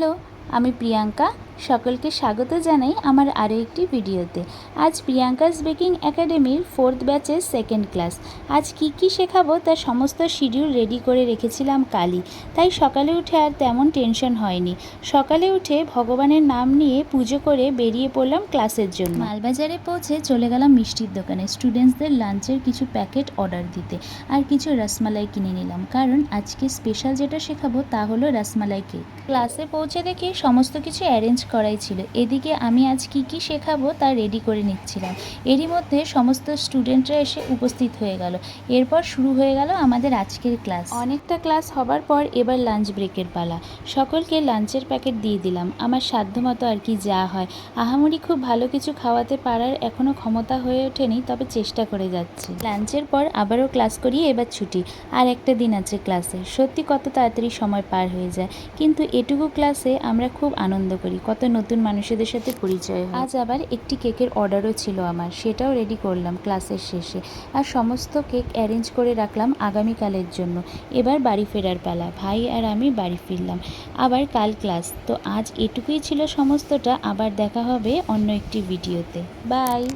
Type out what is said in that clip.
Hello আমি প্রিয়াঙ্কা সকলকে স্বাগত জানাই আমার আরও একটি ভিডিওতে। আজ প্রিয়াঙ্কাস বেকিং একাডেমির ফোর্থ ব্যাচের সেকেন্ড ক্লাস। আজ কি কি শেখাবো তার সমস্ত শিডিউল রেডি করে রেখেছিলাম কালই। তাই সকালে উঠে আর তেমন টেনশন হয়নি। সকালে উঠে ভগবানের নাম নিয়ে পুজো করে বেরিয়ে পড়লাম ক্লাসের জন্য। মালবাজারে পৌঁছে চলে গেলাম মিষ্টির দোকানে স্টুডেন্টসদের লাঞ্চের কিছু প্যাকেট অর্ডার দিতে। আর কিছু রসমালাই কিনে নিলাম। কারণ আজকে স্পেশাল যেটা শেখাবো তা হলো রসমালাই কেক। ক্লাসে পৌঁছে দেখে সমস্ত কিছু অ্যারেঞ্জ করাই ছিল। এদিকে আমি আজ কি কি শেখাবো তা রেডি করে নিচ্ছিলাম। এরই মধ্যে সমস্ত স্টুডেন্টরা এসে উপস্থিত হয়ে গেল। এরপর শুরু হয়ে গেল আমাদের আজকের ক্লাস অনেকটা ক্লাস হবার পর এবার লাঞ্চ ব্রেকের পালা। সকলকে লাঞ্চের প্যাকেট দিয়ে দিলাম। আমার সাধ্যমতো আর কি যা হয়। আহামরি খুব ভালো কিছু খাওয়াতে পারার এখনও ক্ষমতা হয়ে ওঠেনি তবে চেষ্টা করে যাচ্ছি। লাঞ্চের পর আবারও ক্লাস করিয়ে এবার ছুটি। আর একটা দিন আছে ক্লাসে সত্যি কত তাড়াতাড়ি সময় পার হয়ে যায়। কিন্তু এটুকু ক্লাসে আমরা খুব আনন্দ করি। কত নতুন মানুষেদের সাথে পরিচয় হয়। আজ আবার একটি কেকের অর্ডারও ছিল আমার, সেটাও রেডি করলাম ক্লাসের শেষে। আর সমস্ত কেক অ্যারেঞ্জ করে রাখলাম আগামীকালের জন্য। এবার বাড়ি ফেরার পালা, ভাই আর আমি বাড়ি ফিরলাম। আবার কাল ক্লাস, তো আজ এটুকুই ছিল সমস্তটা, আবার দেখা হবে অন্য একটি ভিডিওতে। বাই!